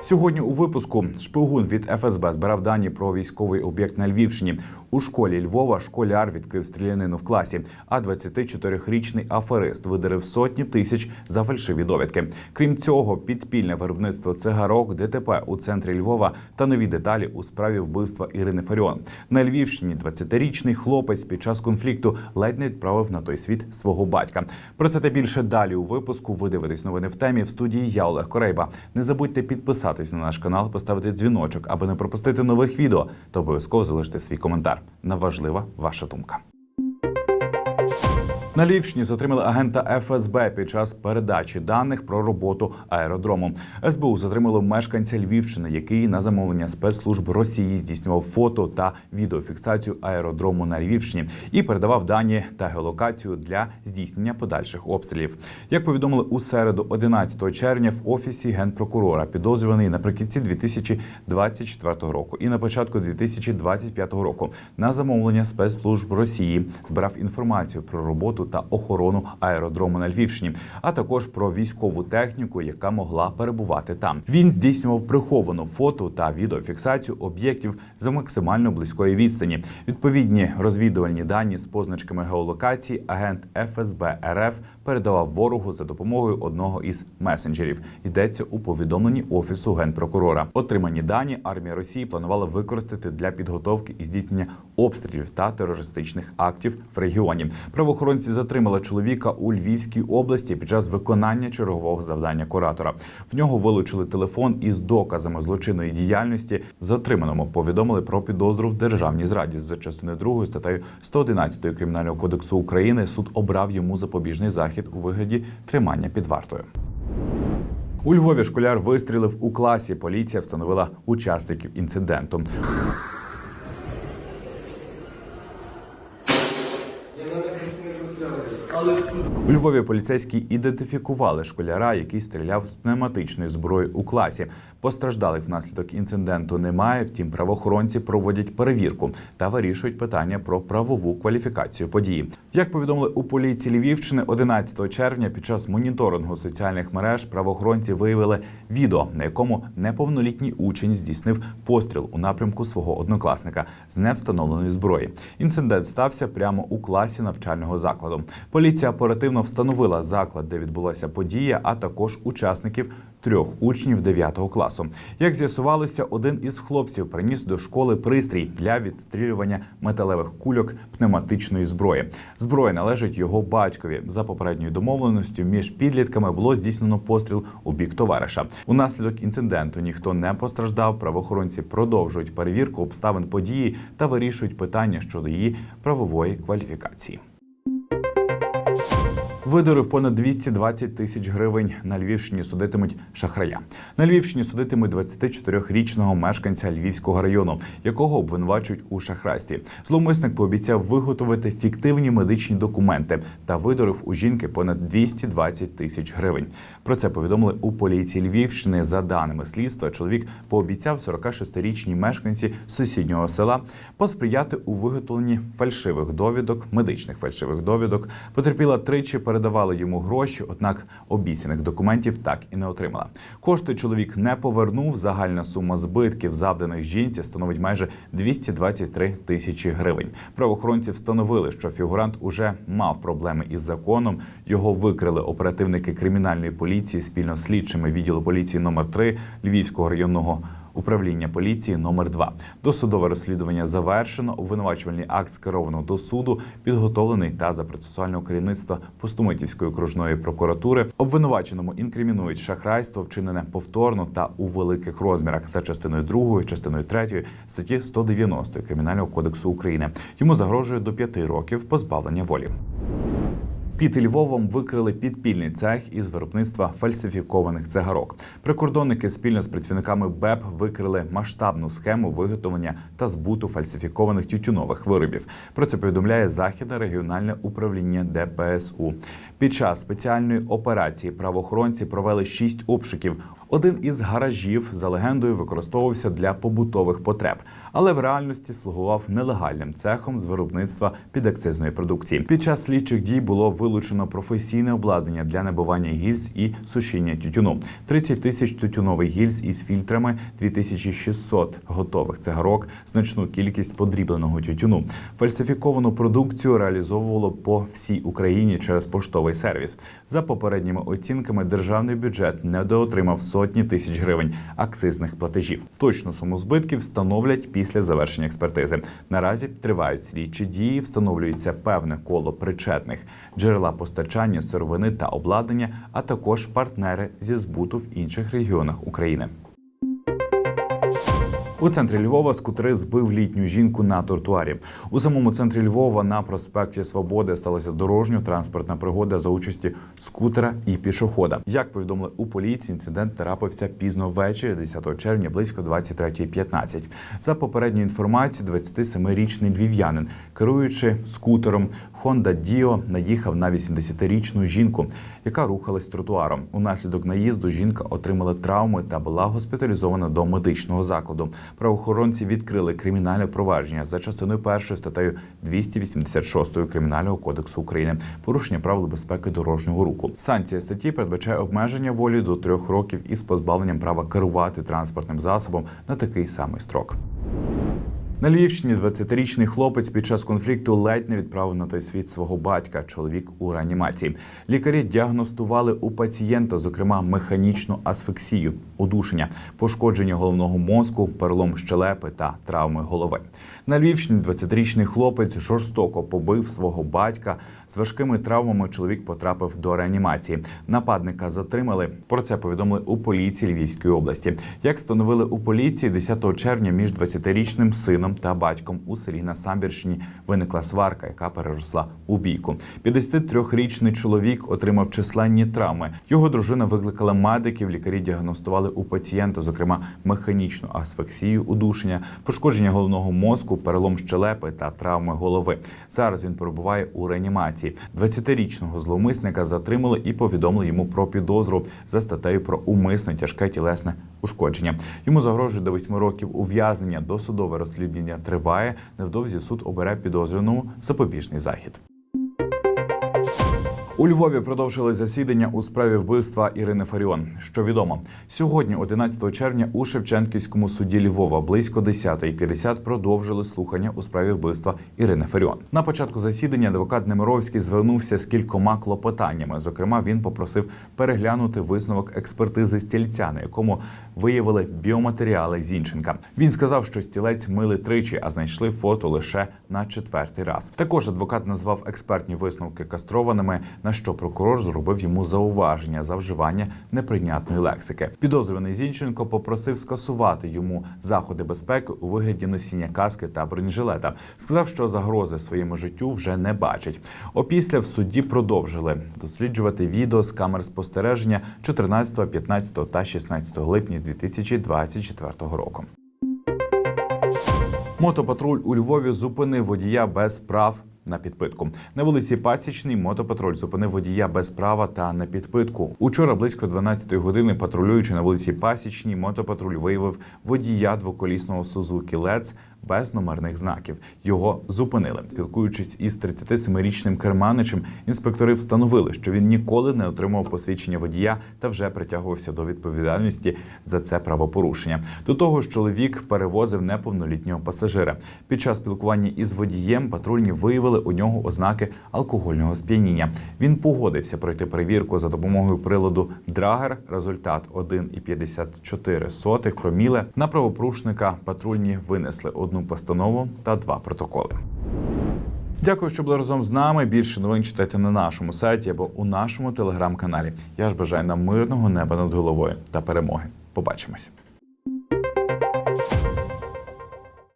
Сьогодні у випуску шпигун від ФСБ збирав дані про військовий об'єкт на Львівщині. У школі Львова школяр відкрив стрілянину в класі. А 24-річний аферист видерив сотні тисяч за фальшиві довідки. Крім цього, підпільне виробництво цигарок, ДТП у центрі Львова та нові деталі у справі вбивства Ірини Фаріон. На Львівщині 20-річний хлопець під час конфлікту ледь не відправив на той світ свого батька. Про це та більше далі у випуску. Ви дивитесь новини в темі в студії. Я Олег Корейба. Не забудьте підписатись на наш канал, поставити дзвіночок, аби не пропустити нових відео, та обов'язково залиште свій коментар. На важлива ваша думка. На Львівщині затримали агента ФСБ під час передачі даних про роботу аеродрому. СБУ затримало мешканця Львівщини, який на замовлення спецслужб Росії здійснював фото та відеофіксацію аеродрому на Львівщині і передавав дані та геолокацію для здійснення подальших обстрілів. Як повідомили у середу, 11 червня, в офісі генпрокурора підозрюваний наприкінці 2024 року і на початку 2025 року на замовлення спецслужб Росії збирав інформацію про роботу та охорону аеродрому на Львівщині, а також про військову техніку, яка могла перебувати там. Він здійснював приховану фото та відеофіксацію об'єктів за максимально близької відстані. Відповідні розвідувальні дані з позначками геолокації агент ФСБ РФ передавав ворогу за допомогою одного із месенджерів. Йдеться у повідомленні офісу генпрокурора. Отримані дані армія Росії планувала використати для підготовки і здійснення обстрілів та терористичних актів в регіоні. Правоохоронці затримали чоловіка у Львівській області під час виконання чергового завдання куратора. В нього вилучили телефон із доказами злочинної діяльності. Затриманому повідомили про підозру в державній зраді за частиною 2 статтею 111 кримінального кодексу України. Суд обрав йому запобіжний захід у вигляді тримання під вартою. У Львові школяр вистрілив у класі. Поліція встановила учасників інциденту. У Львові поліцейські ідентифікували школяра, який стріляв з пневматичної зброї у класі. Постраждалих внаслідок інциденту немає. Втім, правоохоронці проводять перевірку та вирішують питання про правову кваліфікацію події. Як повідомили у поліції Львівщини, 11 червня під час моніторингу соціальних мереж правоохоронці виявили відео, на якому неповнолітній учень здійснив постріл у напрямку свого однокласника з невстановленої зброї. Інцидент стався прямо у класі навчального закладу. Поліція оперативно встановила заклад, де відбулася подія, а також учасників трьох учнів 9 класу. Як з'ясувалося, один із хлопців приніс до школи пристрій для відстрілювання металевих кульок пневматичної зброї. Зброя належить його батькові. За попередньою домовленістю між підлітками було здійснено постріл у бік товариша. Унаслідок інциденту ніхто не постраждав. Правоохоронці продовжують перевірку обставин події та вирішують питання щодо її правової кваліфікації. Видурив понад 220 тисяч гривень. На Львівщині судитимуть шахрая. На Львівщині судитимуть 24-річного мешканця Львівського району, якого обвинувачують у шахрайстві. Зловмисник пообіцяв виготовити фіктивні медичні документи та видурив у жінки понад 220 тисяч гривень. Про це повідомили у поліції Львівщини. За даними слідства, чоловік пообіцяв 46-річній мешканці сусіднього села посприяти у виготовленні фальшивих довідок, медичних фальшивих довідок. Потерпіла тричі передавали йому гроші, однак обіцяних документів так і не отримала. Кошти чоловік не повернув. Загальна сума збитків, завданих жінці, становить майже 223 тисячі гривень. Правоохоронці встановили, що фігурант уже мав проблеми із законом. Його викрили оперативники кримінальної поліції спільно з слідчими відділу поліції номер 3 Львівського районного. Управління поліції номер 2 Досудове розслідування завершено. Обвинувачувальний акт скеровано до суду, підготовлений та за процесуального керівництва Пустомитівської окружної прокуратури. Обвинуваченому інкримінують шахрайство, вчинене повторно та у великих розмірах за частиною 2, частиною 3 статті 190 Кримінального кодексу України. Йому загрожує до 5 років позбавлення волі. Під Львовом викрили підпільний цех із виробництва фальсифікованих цигарок. Прикордонники спільно з працівниками БЕП викрили масштабну схему виготовлення та збуту фальсифікованих тютюнових виробів. Про це повідомляє західне регіональне управління ДПСУ. Під час спеціальної операції правоохоронці провели шість обшуків. Один із гаражів за легендою використовувався для побутових потреб, але в реальності слугував нелегальним цехом з виробництва підакцизної продукції. Під час слідчих дій було вилучено професійне обладнання для набивання гільз і сушіння тютюну. 30 тисяч тютюнових гільз із фільтрами, 2600 готових цигарок, значну кількість подрібленого тютюну. Фальсифіковану продукцію реалізовувало по всій Україні через поштовий сервіс. За попередніми оцінками, державний бюджет недоотримав сотні тисяч гривень акцизних платежів. Точну суму збитків встановлять після завершення експертизи. Наразі тривають слідчі дії, встановлюється певне коло причетних, джерела постачання сировини та обладнання, а також партнери зі збуту в інших регіонах України. У центрі Львова скутери збив літню жінку на тротуарі. У самому центрі Львова на проспекті Свободи сталася дорожньо-транспортна пригода за участі скутера і пішохода. Як повідомили у поліції, інцидент трапився пізно ввечері, 10 червня, близько 23.15. За попередньою інформацією, 27-річний львів'янин, керуючи скутером Honda Dio, наїхав на 80-річну жінку, яка рухалась тротуаром. Унаслідок наїзду жінка отримала травми та була госпіталізована до медичного закладу. Правоохоронці відкрили кримінальне провадження за частиною першої статтею 286 кримінального кодексу України порушення правил безпеки дорожнього руху. Санкція статті передбачає обмеження волі до трьох років із позбавленням права керувати транспортним засобом на такий самий строк. На Львівщині 20-річний хлопець під час конфлікту ледь не відправив на той світ свого батька. Чоловік у реанімації. Лікарі діагностували у пацієнта, зокрема, механічну асфексію, удушення, пошкодження головного мозку, перелом щелепи та травми голови. На Львівщині 20-річний хлопець жорстоко побив свого батька. З важкими травмами чоловік потрапив до реанімації. Нападника затримали. Про це повідомили у поліції Львівської області. Як встановили у поліції, 10 червня між 20-річним сином та батьком у селі на Самбірщині виникла сварка, яка переросла у бійку. 53-річний чоловік отримав численні травми. Його дружина викликала медиків. Лікарі діагностували у пацієнта, зокрема механічну асфіксію, удушення, пошкодження головного мозку, перелом щелепи та травми голови. Зараз він перебуває у реанімації. 20-річного зловмисника затримали і повідомили йому про підозру за статтею про умисне тяжке тілесне ушкодження. Йому загрожує до 8 років ув'язнення. Досудове розслідування триває. Невдовзі суд обере підозрюваному запобіжний захід. У Львові продовжили засідання у справі вбивства Ірини Фаріон. Що відомо, сьогодні, 11 червня, у Шевченківському суді Львова близько 10.50 продовжили слухання у справі вбивства Ірини Фаріон. На початку засідання адвокат Немировський звернувся з кількома клопотаннями. Зокрема, він попросив переглянути висновок експертизи стільця, на якому виявили біоматеріали Зінченка. Він сказав, що стілець мили тричі, а знайшли фото лише на четвертий раз. Також адвокат назвав експертні висновки кастрованими, на що прокурор зробив йому зауваження за вживання неприйнятної лексики. Підозрюваний Зінченко попросив скасувати йому заходи безпеки у вигляді носіння каски та бронежилета. Сказав, що загрози своєму життю вже не бачить. Опісля в суді продовжили досліджувати відео з камер спостереження 14, 15 та 16 липня 2024 року. Мотопатруль у Львові зупинив водія без прав. На підпитку на вулиці Пасічний мотопатруль зупинив водія без права та на підпитку. Учора близько 12-ї години, патрулюючи на вулиці Пасічній, мотопатруль виявив водія двоколісного Сузуки Лец без номерних знаків. Його зупинили. Спілкуючись із 37-річним керманичем, інспектори встановили, що він ніколи не отримав посвідчення водія та вже притягувався до відповідальності за це правопорушення. До того ж, чоловік перевозив неповнолітнього пасажира. Під час спілкування із водієм патрульні виявили у нього ознаки алкогольного сп'яніння. Він погодився пройти перевірку за допомогою приладу Драгер. Результат 1,54 проміле. На правопорушника патрульні винесли одну постанову та два протоколи. Дякую, що були разом з нами. Більше новин читайте на нашому сайті або у нашому телеграм-каналі. Я ж бажаю нам мирного неба над головою та перемоги. Побачимось.